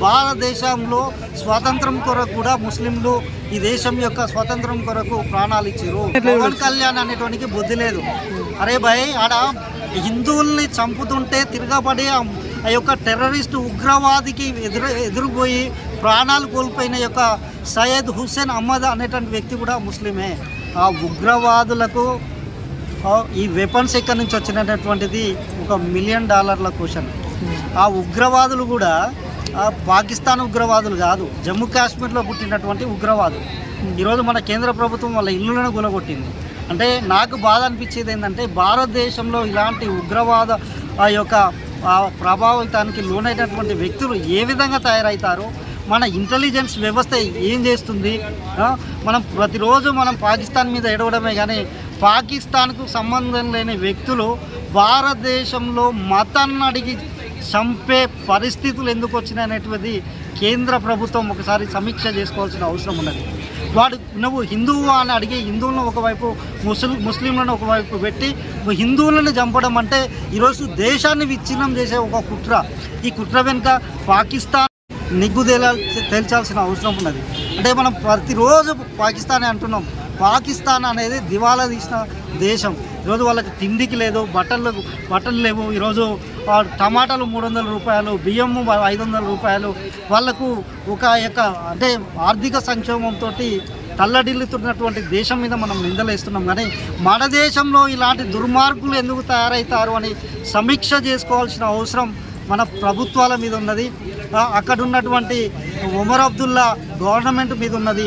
భారతదేశంలో స్వాతంత్రం కొరకు కూడా ముస్లింలు ఈ దేశం యొక్క స్వాతంత్రం కొరకు ప్రాణాలు ఇచ్చారు పవన్ కళ్యాణ్ అనేటువంటి బుద్ధి లేదు. అరే భయ్ ఆడ హిందువుల్ని చంపుతుంటే తిరగబడి ఆ యొక్క టెర్రరిస్ట్ ఉగ్రవాదికి ఎదురు ఎదురుపోయి ప్రాణాలు కోల్పోయిన యొక్క సయ్యద్ హుస్సేన్ అహ్మద్ అనేటువంటి వ్యక్తి కూడా ముస్లిమే. ఆ ఉగ్రవాదులకు ఈ వెపన్స్ ఎక్కడి నుంచి వచ్చినటువంటిది ఒక మిలియన్ డాలర్ల క్వశ్చన్ ఆ ఉగ్రవాదులు కూడా పాకిస్తాన్ ఉగ్రవాదులు కాదు జమ్మూ కాశ్మీర్లో పుట్టినటువంటి ఉగ్రవాదులు. ఈరోజు మన కేంద్ర ప్రభుత్వం వాళ్ళ ఇల్లులను గులగొట్టింది. అంటే నాకు బాధ అనిపించేది ఏంటంటే భారతదేశంలో ఇలాంటి ఉగ్రవాద ఆ యొక్క ప్రభావితానికి లోనైనటువంటి వ్యక్తులు ఏ విధంగా తయారవుతారో మన ఇంటెలిజెన్స్ వ్యవస్థ ఏం చేస్తుంది మనం ప్రతిరోజు మనం పాకిస్తాన్ మీద ఎడవడమే కానీ పాకిస్తాన్కు సంబంధం లేని వ్యక్తులు భారతదేశంలో మతాన్ని అడిగి చంపే పరిస్థితులు ఎందుకు వచ్చినాయి అనేటువంటిది కేంద్ర ప్రభుత్వం ఒకసారి సమీక్ష చేసుకోవాల్సిన అవసరం ఉన్నది. వాడు నువ్వు హిందువు అని అడిగి హిందువులను ఒకవైపు ముస్లిం ముస్లింలను ఒకవైపు పెట్టి హిందువులను చంపడం అంటే ఈరోజు దేశాన్ని విచ్ఛిన్నం చేసే ఒక కుట్ర. ఈ కుట్ర వెనుక పాకిస్తాన్ నిగ్గుదేలా తేల్చాల్సిన అవసరం ఉన్నది. అంటే మనం ప్రతిరోజు పాకిస్తాన్ అంటున్నాం. పాకిస్తాన్ అనేది దివాలా తీసిన దేశం. ఈరోజు వాళ్ళకి తిండికి లేదు బట్టలు బట్టలు లేవు. ఈరోజు టమాటాలు మూడు వందల రూపాయలు బియ్యము ఐదు వందల రూపాయలు. వాళ్ళకు ఒక యొక్క అంటే ఆర్థిక సంక్షోభంతో తల్లడిల్లుతున్నటువంటి దేశం మీద మనం నిందలేస్తున్నాం. కానీ మన దేశంలో ఇలాంటి దుర్మార్గులు ఎందుకు తయారవుతారు అని సమీక్ష చేసుకోవాల్సిన అవసరం మన ప్రభుత్వాల మీద ఉన్నది. అక్కడ ఉన్నటువంటి ఉమర్ అబ్దుల్లా గవర్నమెంట్ మీద ఉన్నది.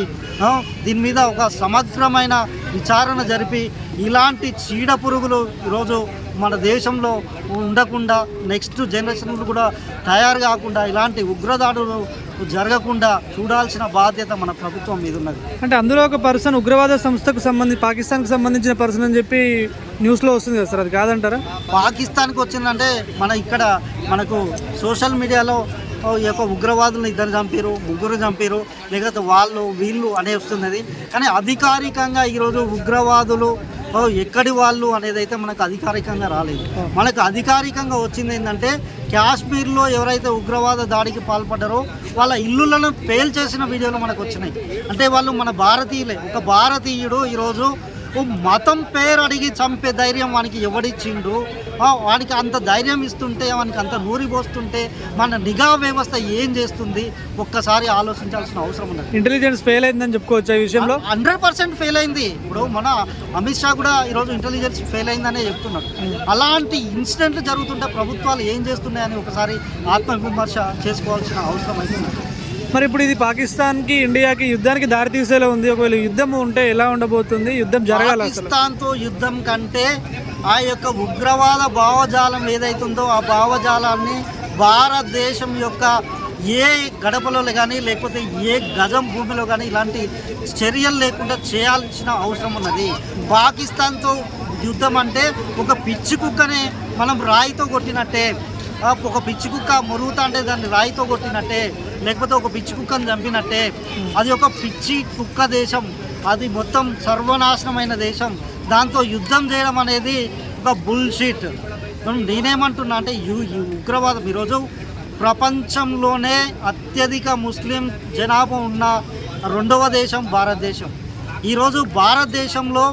దీని మీద ఒక సమగ్రమైన విచారణ జరిపి ఇలాంటి చీడ పురుగులు ఈరోజు మన దేశంలో ఉండకుండా నెక్స్ట్ జనరేషన్లు కూడా తయారు కాకుండా ఇలాంటి ఉగ్రదాడులు జరగకుండా చూడాల్సిన బాధ్యత మన ప్రభుత్వం మీద ఉన్నది. అంటే అందులో ఒక పర్సన్ ఉగ్రవాద సంస్థకు సంబంధించి పాకిస్తాన్కి సంబంధించిన పర్సన్ అని చెప్పి న్యూస్లో వస్తుంది కదా సార్ అది కాదంటారా? పాకిస్తాన్కి వచ్చిందంటే మన ఇక్కడ మనకు సోషల్ మీడియాలో ఈ యొక్క ఉగ్రవాదులను ఇద్దరు చంపారు ముగ్గురు చంపారు లేకపోతే వాళ్ళు వీళ్ళు అనే వస్తున్నది. కానీ అధికారికంగా ఈరోజు ఉగ్రవాదులు ఎక్కడి వాళ్ళు అనేది అయితే మనకు అధికారికంగా రాలేదు. మనకు అధికారికంగా వచ్చింది ఏంటంటే కాశ్మీర్లో ఎవరైతే ఉగ్రవాద దాడికి పాల్పడ్డారో వాళ్ళ ఇల్లులను పేల్ చేసిన వీడియోలు మనకు వచ్చినాయి. అంటే వాళ్ళు మన భారతీయులే. ఒక భారతీయుడు ఈరోజు మతం పేరు అడిగి చంపే ధైర్యం వానికి ఎవడిచ్చిండు? వానికి అంత ధైర్యం ఇస్తుంటే వానికి అంత నూరి పోస్తుంటే మన నిఘా వ్యవస్థ ఏం చేస్తుంది? ఒక్కసారి ఆలోచించాల్సిన అవసరం ఉన్నది. ఇంటెలిజెన్స్ ఫెయిల్ అయిందని చెప్పుకోవచ్చు ఈ విషయంలో? హండ్రెడ్ పర్సెంట్ ఫెయిల్ అయింది. ఇప్పుడు మన అమిత్ షా కూడా ఈరోజు ఇంటెలిజెన్స్ ఫెయిల్ అయిందనే చెప్తున్నాడు. అలాంటి ఇన్సిడెంట్లు జరుగుతుంటే ప్రభుత్వాలు ఏం చేస్తున్నాయని ఒకసారి ఆత్మవిమర్శ చేసుకోవాల్సిన అవసరం అయితే మరి ఇప్పుడు ఇది పాకిస్తాన్కి ఇండియాకి యుద్ధానికి దారి తీసేలా ఉంది. ఒకవేళ యుద్ధం ఉంటే ఎలా ఉండబోతుంది? యుద్ధం జరగాలి అసలు? పాకిస్తాన్తో యుద్ధం కంటే ఆ యొక్క ఉగ్రవాద భావజాలం ఏదైతుందో ఆ భావజాలాన్ని భారతదేశం యొక్క ఏ గడపలో కానీ లేకపోతే ఏ గజం భూమిలో కానీ ఇలాంటి చర్యలు లేకుండా చేయాల్సిన అవసరం ఉన్నది. పాకిస్తాన్తో యుద్ధం అంటే ఒక పిచ్చి కుక్కని మనం రాయితో కొట్టినట్టే. ఒక పిచ్చి కుక్క మురుగుతా అంటే దాన్ని రాయితో కొట్టినట్టే లేకపోతే ఒక పిచ్చి కుక్కను చంపినట్టే. అది ఒక పిచ్చి కుక్క దేశం. అది మొత్తం సర్వనాశనమైన దేశం. దాంతో యుద్ధం చేయడం అనేది ఒక బుల్షీట్. నేనేమంటున్నా అంటే యు ఉగ్రవాదం. ఈరోజు ప్రపంచంలోనే అత్యధిక ముస్లిం జనాభా ఉన్న రెండవ దేశం భారతదేశం. ఈరోజు భారతదేశంలో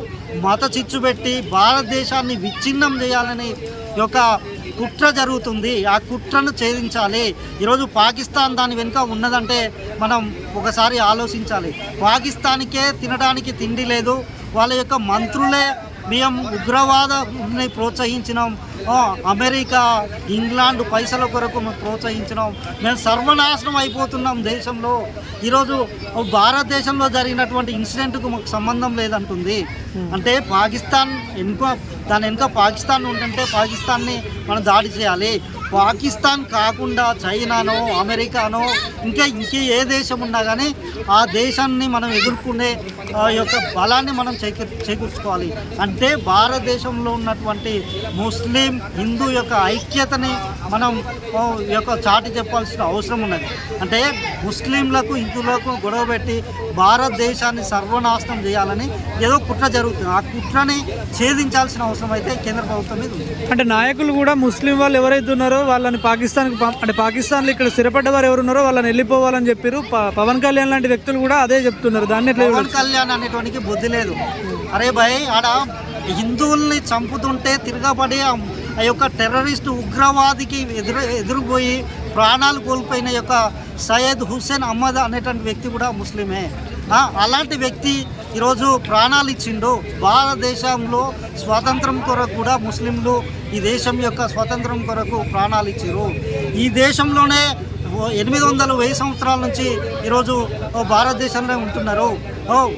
మత చిచ్చు పెట్టి భారతదేశాన్ని విచ్ఛిన్నం చేయాలని యొక్క కుట్ర జరుగుతుంది. ఆ కుట్రను ఛేదించాలి. ఈరోజు పాకిస్తాన్ దాని వెనుక ఉన్నదంటే మనం ఒకసారి ఆలోచించాలి. పాకిస్తాన్కే తినడానికి తిండి లేదు. వాళ్ళ యొక్క మంత్రులే మేము ఉగ్రవాదాన్ని ప్రోత్సహించినాం. అమెరికా ఇంగ్లాండ్ పైసల కొరకు మేము ప్రోత్సహించినాం. మేము సర్వనాశనం అయిపోతున్నాం దేశంలో. ఈరోజు భారతదేశంలో జరిగినటువంటి ఇన్సిడెంట్కు మాకు సంబంధం లేదంటుంది. అంటే పాకిస్తాన్ వెనుక దాని వెనుక పాకిస్తాన్ ఉంటుంటే పాకిస్తాన్ని మనం దాడి చేయాలి. పాకిస్తాన్ కాకుండా చైనానో అమెరికానో ఇంకా ఇంకే ఏ దేశం ఉన్నా కానీ ఆ దేశాన్ని మనం ఎదుర్కొనే ఆ యొక్క బలాన్ని మనం చేకూర్ చేకూర్చుకోవాలి. అంటే భారతదేశంలో ఉన్నటువంటి ముస్లిం హిందూ యొక్క ఐక్యతని మనం ఈ యొక్క చాటి చెప్పాల్సిన అవసరం ఉన్నది. అంటే ముస్లింలకు హిందువులకు గొడవ పెట్టి భారతదేశాన్ని సర్వనాశనం చేయాలని ఏదో కుట్ర జరుగుతుంది. ఆ కుట్రని ఛేదించాల్సిన అవసరం అయితే కేంద్ర ప్రభుత్వం మీద ఉంది. అంటే నాయకులు కూడా ముస్లిం వాళ్ళు ఎవరైతే ఉన్నారో ఉన్నారో వాళ్ళని పాకిస్తాన్కి అంటే పాకిస్తాన్లో ఇక్కడ స్థిరపడ్డ వారు ఎవరు ఉన్నారో వాళ్ళని వెళ్ళిపోవాలని చెప్పారు. పవన్ కళ్యాణ్ లాంటి వ్యక్తులు కూడా అదే చెప్తున్నారు. దాన్ని ఎట్లా పవన్ కళ్యాణ్ అనేటువంటి బుద్ధి లేదు. అరే భయ్ ఆడ హిందువుల్ని చంపుతుంటే తిరగబడి ఆ యొక్క టెర్రరిస్ట్ ఉగ్రవాదికి ఎదురు ఎదురుపోయి ప్రాణాలు కోల్పోయిన యొక్క సయ్యద్ హుస్సేన్ అహ్మద్ అనేటువంటి వ్యక్తి కూడా ముస్లిమే. అలాంటి వ్యక్తి ఈరోజు ప్రాణాలు ఇచ్చిండు. భారతదేశంలో స్వాతంత్రం కొరకు కూడా ముస్లింలు ఈ దేశం యొక్క స్వాతంత్రం కొరకు ప్రాణాలు ఇచ్చారు ఈ దేశంలోనే ఎనిమిది వందల వెయ్యి సంవత్సరాల నుంచి ఈరోజు భారతదేశంలో ఉంటున్నారు.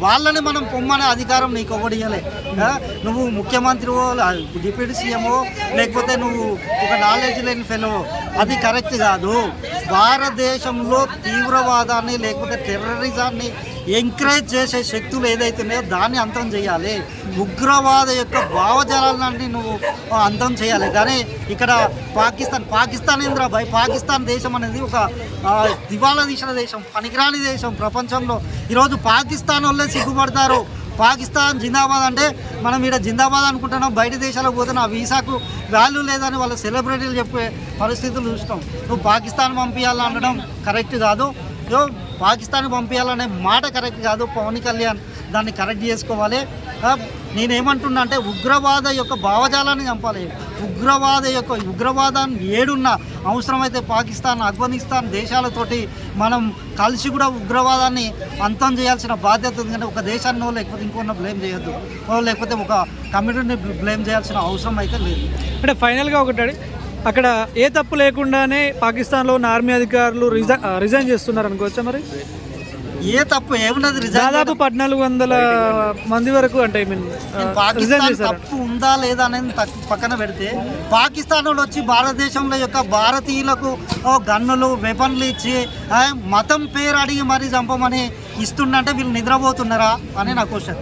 వాళ్ళని మనం పొమ్మనే అధికారం నీకు ఇవ్వడియలే నువ్వు ముఖ్యమంత్రివో డిప్యూటీ సీఎంఓ లేకపోతే నువ్వు ఒక నాలెడ్జ్ లేని ఫెలో అది కరెక్ట్ కాదు. భారతదేశంలో తీవ్రవాదాన్ని లేకపోతే టెర్రరిజాన్ని ఎంకరేజ్ చేసే శక్తులు ఏదైతే ఉన్నాయో దాన్ని అంతం చేయాలి. ఉగ్రవాద యొక్క భావజాలాన్ని నువ్వు అంతం చేయాలి. కానీ ఇక్కడ పాకిస్తాన్ పాకిస్తాన్ ఏంద్రా భయ్? పాకిస్తాన్ దేశం అనేది ఒక దివాళా దివాలా తీసిన దేశం పనికిరాని దేశం ప్రపంచంలో. ఈరోజు పాకిస్తాన్ వాళ్ళే సిగ్గుపడతారు. పాకిస్తాన్ జిందాబాద్ అంటే మనం ఇక్కడ జిందాబాద్ అనుకుంటున్నాం బయట దేశాలకు పోతున్న ఆ వీసాకు వాల్యూ లేదని వాళ్ళ సెలబ్రిటీలు చెప్పే పరిస్థితులు చూస్తాం నువ్వు పాకిస్తాన్ పంపించాలని అనడం కరెక్ట్ కాదు. పాకిస్తాన్ పంపించాలనే మాట కరెక్ట్ కాదు. పవన్ కళ్యాణ్ దాన్ని కరెక్ట్ చేసుకోవాలి. నేనేమంటున్నా అంటే ఉగ్రవాద యొక్క భావజాలాన్ని చంపాలి. ఉగ్రవాద యొక్క ఉగ్రవాదాన్ని ఏడున్న అవసరమైతే పాకిస్తాన్ ఆఫ్ఘనిస్తాన్ దేశాలతోటి మనం కలిసి కూడా ఉగ్రవాదాన్ని అంతం చేయాల్సిన బాధ్యత ఎందుకంటే ఒక దేశాన్ని లేకపోతే ఇంకొన్న బ్లేమ్ చేయొద్దు. ఓ లేకపోతే ఒక కమ్యూనిటీని బ్లేమ్ చేయాల్సిన అవసరం అయితే లేదు. అంటే ఫైనల్గా ఒకటి అక్కడ ఏ తప్పు లేకుండానే పాకిస్తాన్లో ఉన్న ఆర్మీ అధికారులు రిజైన్ రిజైన్ చేస్తున్నారు అనుకోవచ్చా మరి? ఏ తప్పు ఏమున్నది దాదాపు పద్నాలుగు వందల మంది వరకు అంటే ఐ మీన్ పాకిస్తాన్ తప్పు ఉందా లేదా అనేది పక్కన పెడితే పాకిస్తాన్ వాళ్ళు వచ్చి భారతదేశంలో యొక్క భారతీయులకు గన్నులు వెపన్లు ఇచ్చి మతం పేరు అడిగి మరీ చంపమని ఇస్తుండంటే వీళ్ళు నిద్రపోతున్నారా అని నా క్వశ్చన్?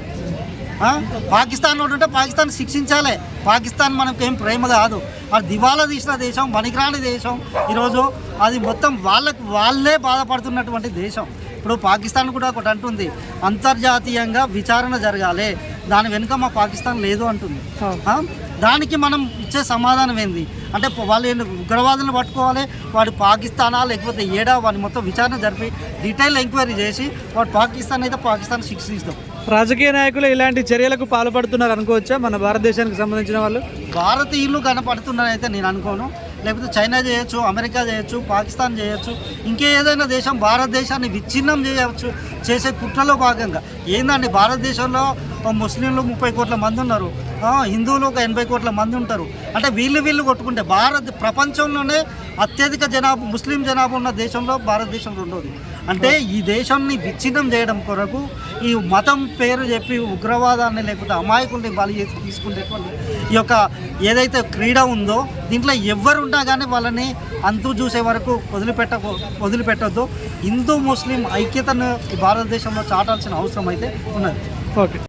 పాకిస్తాన్ ఉంటే పాకిస్తాన్ శిక్షించాలి. పాకిస్తాన్ మనకు ప్రేమ కాదు. అది దివాలా తీసిన దేశం పనికిరాని దేశం. ఈరోజు అది మొత్తం వాళ్ళకు వాళ్ళే బాధపడుతున్నటువంటి దేశం. ఇప్పుడు పాకిస్తాన్ కూడా ఒకటి అంటుంది అంతర్జాతీయంగా విచారణ జరగాలి. దాని వెనుక మా పాకిస్తాన్ లేదు అంటుంది? దానికి మనం ఇచ్చే సమాధానం ఏంది? అంటే వాళ్ళు ఉగ్రవాదులను పట్టుకోవాలి వాడు పాకిస్తానా లేకపోతే ఏడా? వాడిని మొత్తం విచారణ జరిపి డీటెయిల్ ఎంక్వైరీ చేసి వాడు పాకిస్తాన్ అయితే పాకిస్తాన్ శిక్షిస్తాం రాజకీయ నాయకులు ఇలాంటి చర్యలకు పాల్పడుతున్నారు అనుకోవచ్చా? మన భారతదేశానికి సంబంధించిన వాళ్ళు? భారతీయులు కనపడుతున్నారని అయితే నేను అనుకోను. లేకపోతే చైనా చేయొచ్చు అమెరికా చేయొచ్చు పాకిస్తాన్ చేయొచ్చు ఇంకే ఏదైనా దేశం భారతదేశాన్ని విచ్ఛిన్నం చేయవచ్చు చేసే కుట్రలో భాగంగా. ఏందండి? భారతదేశంలో ముస్లింలు ముప్పై కోట్ల మంది ఉన్నారు. హిందువులు ఒక ఎనభై కోట్ల మంది ఉంటారు. అంటే వీళ్ళు వీళ్ళు కొట్టుకుంటే భారత్ ప్రపంచంలోనే అత్యధిక జనాభా ముస్లిం జనాభా ఉన్న దేశంలో భారతదేశం రెండోది అంటే ఈ దేశాన్ని విచ్ఛిన్నం చేయడం కొరకు ఈ మతం పేరు చెప్పి ఉగ్రవాదాన్ని లేకపోతే అమాయకుల్ని బలి చేసి తీసుకునేటువంటి ఈ యొక్క ఏదైతే క్రీడ ఉందో దీంట్లో ఎవరున్నా కానీ వాళ్ళని అంతు చూసే వరకు వదిలిపెట్ట వదిలిపెట్టద్దు. హిందూ ముస్లిం ఐక్యతను భారతదేశంలో చాటాల్సిన అవసరం అయితే ఉన్నది. ఓకే.